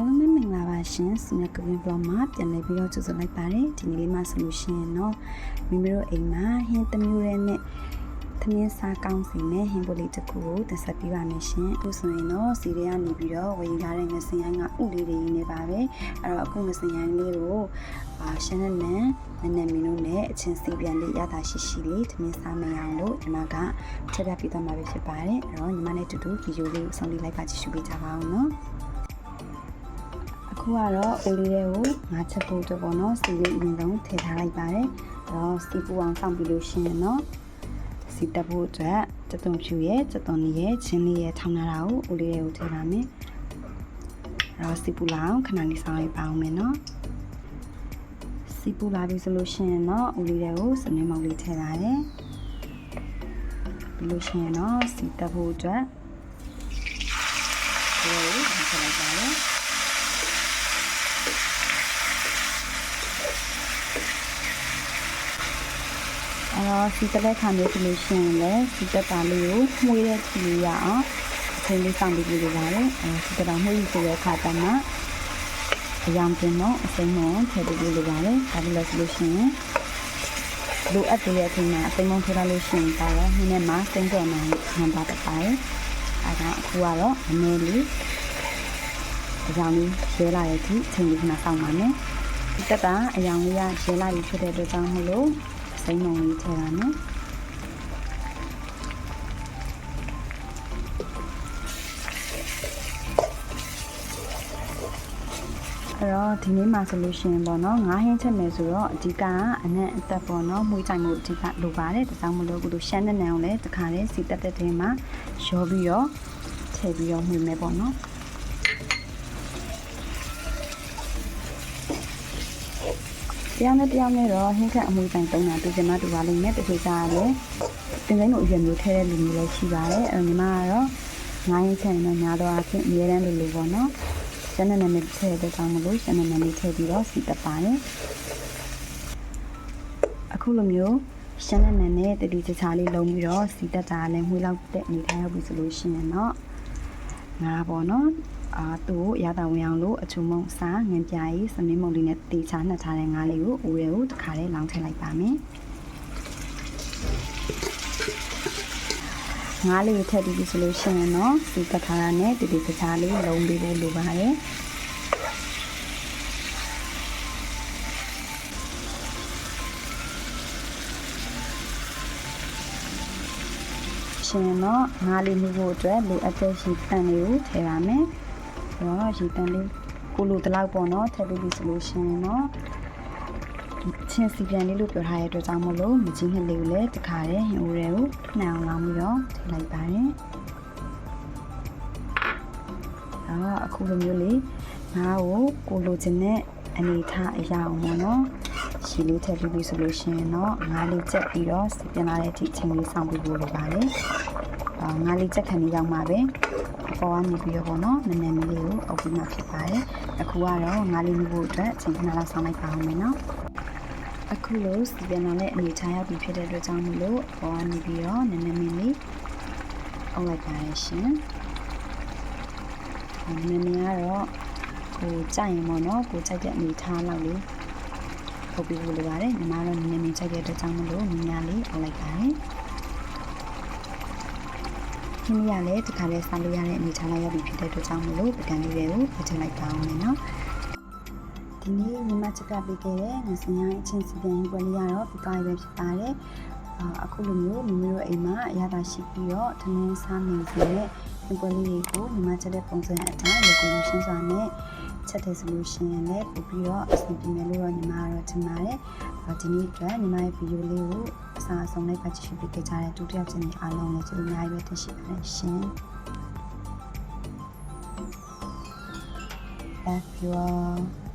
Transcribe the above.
အားလုံးပဲမင်္ဂလာပါရှင်စနကဗင်ဘလော့မှာပြန်လည်ပြီးတော့ကြိုဆိုလိုက်ပါတယ်ဒီနေ့လေးမှဆိုလို့ရှိရင်တော့မိမိတို့အိမ်မှာဟင်းတစ်မျိုးရဲနဲ့သမင်းစားကောင်းစီနဲ့ဟင်းပိုလေးတစ်ခုကိုတင်ဆက်ပေးပါမယ်ရှင်အခုဆိုရင်တော့စီတွေကနေပြီးတော့ဝယ်ယူထားတဲ့ငစင်ရိုင်းကဥလေးတွေရင်းနေပါပဲအဲ့တော့အခုငစင်ရိုင်းလေးကိုအာရှန်နဲ့နန်းနည်းနည်းမင်းတို့နဲ့အချင်းစီပြန်လေးရတာရှိရှိလေးသမင်းစားမရအောင်လို့ညီမကချက်ပြပြီးတော့မှာပဲဖြစ်ပါတယ်အဲ့တော့ညီမနဲ့အတူတူဗီဒီယိုလေးကိုဆောင်လေးလိုက်ပါကြည့်ရှုပေးကြပါအောင်နော်အ ခုကတော့အိုလီရဲကိုငါချက်ဖို့အတွက်ပေါ့နော်စီလေးအရင်ဆုံးထည့်ထားလိုက်ပါတယ်အဲ့တော့စီပူအောင်စောင့်ပြီးလို့ရှိရင်တော့စီတက်ဖို့အတွက်စက်သွန်ဖြူရဲ့စက်သွန်လေးရဲ့ချင်းလေးရဲ့ထောင်းထားတာကိုအိုလီရဲကိုထည့်ပါမယ်အဲ့တော့စီပူလာအောင်ခဏလေးစောင့်လိုက်ပါအောင်မယ်နော်စီပူလာပြီဆိုလို့ရှိရင်တော့အိုလီရဲကိုစနေမောက်လေးထည့်ပါတယ်ပြီးလို့ရှိရင်တော့စီတက်ဖို့အတွက်ဒီလိုထည့်လိုက်ပါတယ် အဲတော့စီတက်တဲ့ခါမျိုးဆိုလို့ရှိရင်လည်းစီတက်တာလေးကိုမှုေးတဲ့ချီလေးရအောင်အချိန်လေးစောင့်ပြီးလို့ရတယ်အဲစီတက်တာမှုေးဆိုတဲ့အခါတည်းမှာအယောင်တင်တော့အစိမ်းမုံထည့်ပြီးလို့ရတယ်ဒါပြီးလို့ဆိုလို့ရှိရင်လိုအပ်တဲ့အချိန်မှာအစိမ်းမုံထည့်လိုက်လို့ရှိရင်ဒါတော့နည်းနည်းမှစိမ့်ကြော်နိုင်ဟန်ပါတပါတယ်အဲဒါအခုကတော့အနည်းလေးအယောင်လေးရဲလာတဲ့အထိအချိန်လေးခဏစောင့်ပါမယ်ဒီတက်တာအယောင်လေးရရဲလာပြီဖြစ်တဲ့အတွက်ကြောင့်မို့လို့ စိမ့်မုံလေးထည့်ပါမယ်အဲ့တော့ဒီနေ့မှာဆိုလို့ရှိရင်ပေါ့နော်ငါးဟင်းချက်မယ်ဆိုတော့အဓိကအနက်အသက်ပေါ့နော်မှုကြိုင်မှုအဓိကလိုပါတယ်ဒါကြောင့်မလို့ကုလို့ရှမ်းတဲ့နံကိုလည်းတခါလေးစီတက်တဲ့ထဲမှာရောပြီးတော့ထည့်ပြီးတော့မှုမယ်ပေါ့နော် တရားနဲ့တရားနဲ့တော့ဟင်းခက်အမှုဆိုင်တုံးတာတူချင်မှတူပါလိမ့်မယ်တချို့ကြရတယ်တင်စိမ့်ကိုအရွယ်မျိုးထဲတဲ့လူမျိုးလည်းရှိပါတယ်အဲညီမကတော့ငါးရင်ချက်ရင်တော့ညာတော့အဖြစ်အများတန်းလိုလိုပေါ့နော်ရှမ်းနဲ့နဲ့ထည့်တဲ့ကောင်မလို့ရှမ်းနဲ့နဲ့ထည့်ပြီးတော့စီတက်ပါတယ်အခုလိုမျိုးရှမ်းနဲ့နဲ့နဲ့တတိချချလေးလုံးပြီးတော့စီတက်တာလည်းမှုလောက်တဲ့အနေထားရောက်ပြီဆိုလို့ရှိရင်တော့ ငါပေါ့နော်အာသူ့ကိုရတာဝင်အောင်လို့အချုံမုံစားငင်ပြားကြီးစမင်းမုံလေးနဲ့တေချာနှက်ထားတဲ့ငါးလေးကိုအိုးရဲကိုတစ်ခါလေးလောင်းထည့်လိုက်ပါမယ်ငါးလေးကိုထည့်ပြီးပြီဆိုလို့ရှိရင်တော့ဒီကထားတာနဲ့တတိတခြားလေးလုံးပေးဖို့လိုပါတယ် ရှင်တော့ငါးလေးမှုဖို့အတွက်လိုအပ်တဲ့ရေတန်လေးကိုထည့်ပါမယ်။ဆိုတော့ရေတန်လေးကိုလိုတလောက်ပေါ့နော်ထည့်ပြီးပြီဆိုလို့ရှင်တော့ချင်းစီပြန်လေးလို့ပြောထားတဲ့အတွက်ကြောင့်မလို့မကြီးနှစ်လေးကိုလည်းတခါတည်းဟင်ဦးတွေကိုနှံအောင်လောင်းပြီးတော့ထည့်လိုက်ပါတယ်။အော်အခုလိုမျိုးလေးငါ့ကိုကိုလိုချင်တဲ့အနေထားအရာအောင်ပေါ့နော်။ ရှီလေးထည့်ပြီးပြီဆိုလို့ရှိရင်တော့ငါးလေးချက်ပြီးတော့စီပြန်လာတဲ့အထိချိန်လေးစောင့်ပြီးဖို့လိုပါတယ်။အော်ငါးလေးချက်ခံနေရောက်မှာပဲ။အပေါ်ကနေပြီးတော့ပေါ့နော်နည်းနည်းလေးကိုအုပ်ပြီးမှဖြစ်ပါတယ်။အခုကတော့ငါးလေးမျိုးဖို့အတွက်ချိန်ခဏလောက်ဆောင်လိုက်ပါအောင်မယ်နော်။အခုလိုစီပြန်လာတဲ့အနေထားရောက်ပြီဖြစ်တဲ့အတွက်ကြောင့်မလို့အပေါ်ကနေပြီးတော့နည်းနည်းလေးအုပ်လိုက်ပါရရှင်။နည်းနည်းကတော့ကိုကြိုက်ရင်ပေါ့နော်ကိုကြိုက်တဲ့အနေထားလောက်လေး ပုတ်ပြီးလို့လိုပါတယ်ညီမတော့နည်းနည်းလေးကြိုက်တဲ့အတွက်ကြောင့်မလို့ညီမလေးအုပ်လိုက်ပါတယ်ခင်းရလဲတခါလဲစားလို့ရတဲ့အနေထားလောက်ရောက်ပြီဖြစ်တဲ့အတွက်ကြောင့်မလို့ပကံလေးတွေကိုပြချလိုက်ပါအောင်မယ်နော်ဒီနေ့ညီမချက်ကပေးခဲ့တဲ့ငစင်ရိုင်းအချင်းစီပြန်ပွဲလေးကတော့ဒီကားပဲဖြစ်ပါတယ်အခုလိုမျိုးမိမိတို့အိမ်မှာအရသာရှိပြီးတော့ထမင်းစားနေစေတဲ့ပွဲလေးတွေကိုညီမချက်တဲ့ပုံစံအတိုင်းလေကိုရှင်းစွာနဲ့ ချက်တယ်ဆိုလို့ရှိရင်လည်းပို့ပြီးတော့အဆင်ပြေမယ်လို့တော့ညီမကတော့ထင်ပါတယ်။ဒီနေ့အတွက်ညီမရဲ့ဗီဒီယိုလေးကိုအစားအဆုံးလိုက်ပါကြည့်ရှုပေးကြတဲ့ဒုတိယချက်နေအားလုံးလည်းကျေးဇူးအများကြီးပဲတင်ရှိပါတယ်ရှင်။ Love you all.